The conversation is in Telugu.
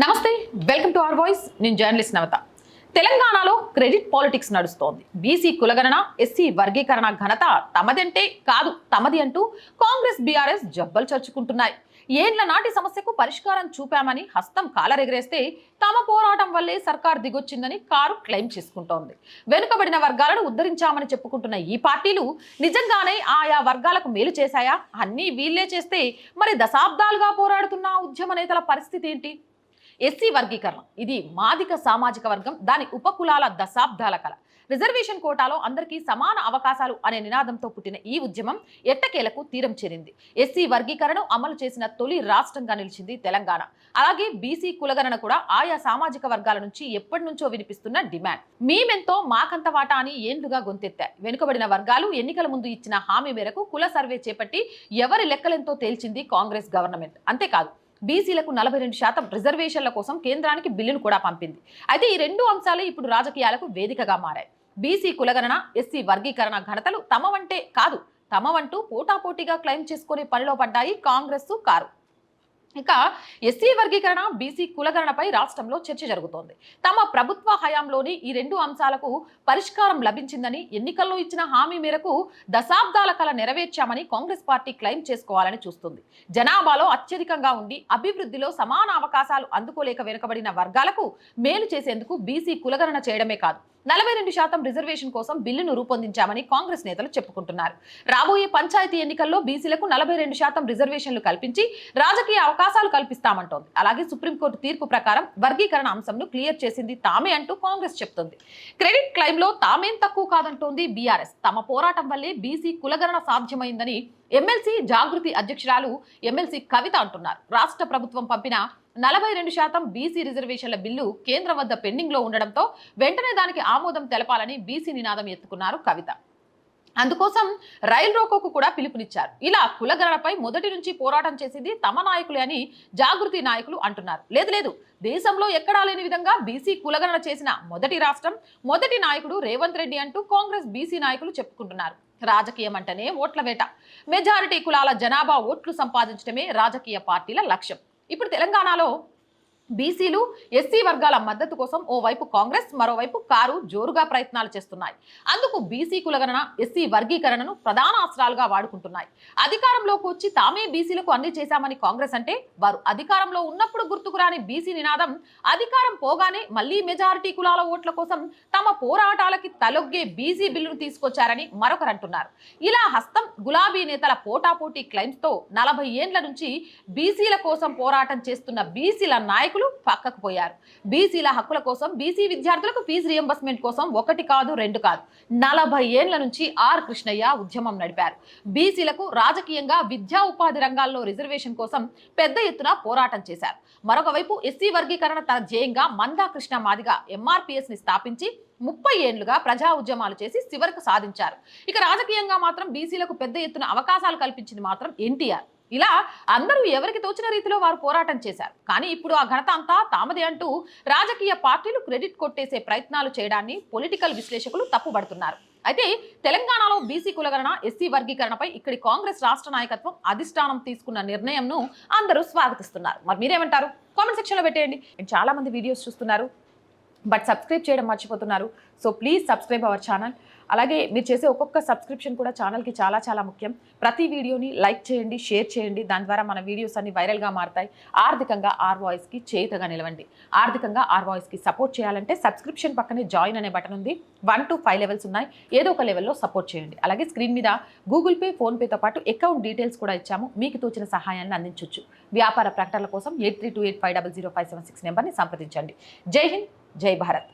నమస్తే వెల్కమ్ టు అవర్ వాయిస్. నేను జర్నలిస్ట్ నవత. తెలంగాణలో క్రెడిట్ పాలిటిక్స్ నడుస్తోంది. బీసీ కులగణన ఎస్సీ వర్గీకరణ ఘనత తమదంటే కాదు తమది అంటూ కాంగ్రెస్ బీఆర్ఎస్ జబ్బలు చర్చుకుంటున్నాయి. ఏండ్ల నాటి సమస్యకు పరిష్కారం చూపామని హస్తం కాలరెగరేస్తే తమ పోరాటం వల్లే సర్కార్ దిగొచ్చిందని కారు క్లెయిమ్ చేసుకుంటోంది. వెనుకబడిన వర్గాలను ఉద్ధరించామని చెప్పుకుంటున్న ఈ పార్టీలు నిజంగానే ఆయా వర్గాలకు మేలు చేశాయా? అన్నీ వీళ్ళే చేస్తే మరి దశాబ్దాలుగా పోరాడుతున్న ఉద్యమ నేతల పరిస్థితి ఏంటి? ఎస్సీ వర్గీకరణ. ఇది మాదిక సామాజిక వర్గం దాని ఉపకులాల దశాబ్దాల కల. రిజర్వేషన్ కోటాలో అందరికీ సమాన అవకాశాలు అనే నినాదంతో పుట్టిన ఈ ఉద్యమం ఎట్టకేలకు తీరం చేరింది. ఎస్సీ వర్గీకరణ అమలు చేసిన తొలి రాష్ట్రంగా నిలిచింది తెలంగాణ. అలాగే బీసీ కులగణన కూడా ఆయా సామాజిక వర్గాల నుంచి ఎప్పటి నుంచో వినిపిస్తున్న డిమాండ్. మేమెంతో మాకంత వాటా అని ఏండ్లుగా గొంతెత్తాయి. వెనుకబడిన వర్గాలు ఎన్నికల ముందు ఇచ్చిన హామీ మేరకు కుల సర్వే చేపట్టి ఎవరి లెక్కలెంతో తేల్చింది కాంగ్రెస్ గవర్నమెంట్. అంతేకాదు బీసీలకు నలభై రెండు శాతం రిజర్వేషన్ల కోసం కేంద్రానికి బిల్లును కూడా పంపింది. అయితే ఈ రెండు అంశాలు ఇప్పుడు రాజకీయాలకు వేదికగా మారాయి. బీసీ కులగణన ఎస్సీ వర్గీకరణ ఘనతలు తమ వంటే కాదు. తమ వంటూ పోటాపోటీగా క్లెయిమ్ చేసుకునే పనిలో పడ్డాయి కాంగ్రెస్ కారు. ఇక ఎస్సీ వర్గీకరణ బీసీ కులగణనపై రాష్ట్రంలో చర్చ జరుగుతోంది. తమ ప్రభుత్వ హయాంలోని ఈ రెండు అంశాలకు పరిష్కారం లభించిందని ఎన్నికల్లో ఇచ్చిన హామీ మేరకు దశాబ్దాల కల నెరవేర్చామని కాంగ్రెస్ పార్టీ క్లెయిమ్ చేసుకోవాలని చూస్తుంది. జనాభాలో అత్యధికంగా ఉండి అభివృద్ధిలో సమాన అవకాశాలు అందుకోలేక వెనుకబడిన వర్గాలకు మేలు చేసేందుకు బీసీ కులగణన చేయడమే కాదు నలభై రెండు శాతం రిజర్వేషన్ కోసం బిల్లును రూపొందించామని కాంగ్రెస్ నేతలు చెప్పుకుంటున్నారు. రాబోయే పంచాయతీ ఎన్నికల్లో బీసీలకు నలభై రెండు శాతం రిజర్వేషన్లు కల్పించి రాజకీయ అవకాశం అవకాశాలు కల్పిస్తామంటోంది. అలాగే సుప్రీంకోర్టు తీర్పు ప్రకారం వర్గీకరణ అంశంను క్లియర్ చేసింది తామే అంటూ కాంగ్రెస్ చెప్తుంది. క్రెడిట్ క్లైమ్లో తామేం తక్కువ కాదంటోంది బీఆర్ఎస్. తమ పోరాటం వల్లే బీసీ కులగణన సాధ్యమైందని ఎమ్మెల్సీ జాగృతి అధ్యక్షురాలు ఎమ్మెల్సీ కవిత అంటున్నారు. రాష్ట్ర ప్రభుత్వం పంపిన నలభై రెండు శాతం బీసీ రిజర్వేషన్ల బిల్లు కేంద్రం వద్ద పెండింగ్లో ఉండడంతో వెంటనే దానికి ఆమోదం తెలపాలని బీసీ నినాదం ఎత్తుకున్నారు కవిత. అందుకోసం రైల్ రోకోకు కూడా పిలుపునిచ్చారు. ఇలా కులగణనపై మొదటి నుంచి పోరాటం చేసింది తమ నాయకులే అని జాగృతి నాయకులు అంటున్నారు. లేదు లేదు. దేశంలో ఎక్కడా లేని విధంగా బీసీ కులగణన చేసిన మొదటి రాష్ట్రం మొదటి నాయకుడు రేవంత్ రెడ్డి అంటూ కాంగ్రెస్ బీసీ నాయకులు చెప్పుకుంటున్నారు. రాజకీయం అంటేనే ఓట్ల వేట. మెజారిటీ కులాల జనాభా ఓట్లు సంపాదించడమే రాజకీయ పార్టీల లక్ష్యం. ఇప్పుడు తెలంగాణలో బీసీలు ఎస్సీ వర్గాల మద్దతు కోసం ఓవైపు కాంగ్రెస్ మరోవైపు కారు జోరుగా ప్రయత్నాలు చేస్తున్నాయి. అందుకు బీసీ కులగణన ఎస్సీ వర్గీకరణను ప్రధాన అస్త్రాలుగా వాడుకుంటున్నాయి. అధికారంలోకి వచ్చి తామే బీసీలకు అన్ని చేశామని కాంగ్రెస్ అంటే వారు అధికారంలో ఉన్నప్పుడు గుర్తుకురాని బీసీ నినాదం అధికారం పోగానే మళ్ళీ మెజారిటీ కులాల ఓట్ల కోసం తమ పోరాటాలకి తలొగ్గే బీసీ బిల్లును తీసుకొచ్చారని మరొకరు అంటున్నారు. ఇలా హస్తం గులాబీ నేతల పోటాపోటీ క్లైమ్స్తో నలభై ఏండ్ల నుంచి బీసీల కోసం పోరాటం చేస్తున్న బీసీల నాయకులు పక్కకు పోయారు. బీసీల హక్కుల కోసం బీసీ విద్యార్థులకు ఫీజు రియంబర్స్మెంట్ కోసం ఒకటి కాదు రెండు కాదు నలభై ఏండ్ల నుంచి ఆర్ కృష్ణయ్య ఉద్యమం నడిపారు. బీసీలకు రాజకీయంగా విద్యా ఉపాధి రంగాల్లో రిజర్వేషన్ కోసం పెద్ద ఎత్తున పోరాటం చేశారు. మరొక వైపు ఎస్సీ వర్గీకరణ తన ధ్యేయంగా మందా కృష్ణ మాదిగా ఎంఆర్పిఎస్ని స్థాపించి ముప్పై ఏళ్ళుగా ప్రజా ఉద్యమాలు చేసి చివరకు సాధించారు. ఇక రాజకీయంగా మాత్రం బీసీలకు పెద్ద ఎత్తున అవకాశాలు కల్పించింది మాత్రం ఎన్టీఆర్. ఇలా అందరూ ఎవరికి తోచిన రీతిలో వారు పోరాటం చేశారు. కానీ ఇప్పుడు ఆ ఘనత అంతా తామదే అంటూ రాజకీయ పార్టీలు క్రెడిట్ కొట్టేసే ప్రయత్నాలు చేయడాన్ని పొలిటికల్ విశ్లేషకులు తప్పుబడుతున్నారు. అయితే తెలంగాణలో బీసీ కులగణన ఎస్సీ వర్గీకరణపై ఇక్కడి కాంగ్రెస్ రాష్ట్ర నాయకత్వం అధిష్టానం తీసుకున్న నిర్ణయంను అందరూ స్వాగతిస్తున్నారు. మరి మీరేమంటారు? కామెంట్ సెక్షన్లో పెట్టేయండి. చాలా మంది వీడియోస్ చూస్తున్నారు. బట్ సబ్స్క్రైబ్ చేయడం మర్చిపోతున్నారు. So please subscribe our channel. అలాగే మీరు చేసే ఒక్కొక్క సబ్స్క్రిప్షన్ కూడా ఛానల్కి చాలా చాలా ముఖ్యం. ప్రతి వీడియోని లైక్ చేయండి షేర్ చేయండి. దాని ద్వారా మన వీడియోస్ అన్ని వైరల్గా మారుతాయి. ఆర్థికంగా ఆర్ వాయిస్కి చేతగా నిలవండి. ఆర్థికంగా ఆర్ వాయిస్కి సపోర్ట్ చేయాలంటే సబ్స్క్రిప్షన్ పక్కనే జాయిన్ అనే బటన్ ఉంది. వన్ టు ఫైవ్ లెవెల్స్ ఉన్నాయి. ఏదో ఒక లెవెల్లో సపోర్ట్ చేయండి. అలాగే స్క్రీన్ మీద గూగుల్ పే ఫోన్పేతో పాటు అకౌంట్ డీటెయిల్స్ కూడా ఇచ్చాము. మీకు తోచిన సహాయాన్ని అందించవచ్చు వ్యాపార ప్రకటనల కోసం eight three two eight five double zero five seven six నెంబర్ని సంప్రదించండి. జై హింద్! జై భారత్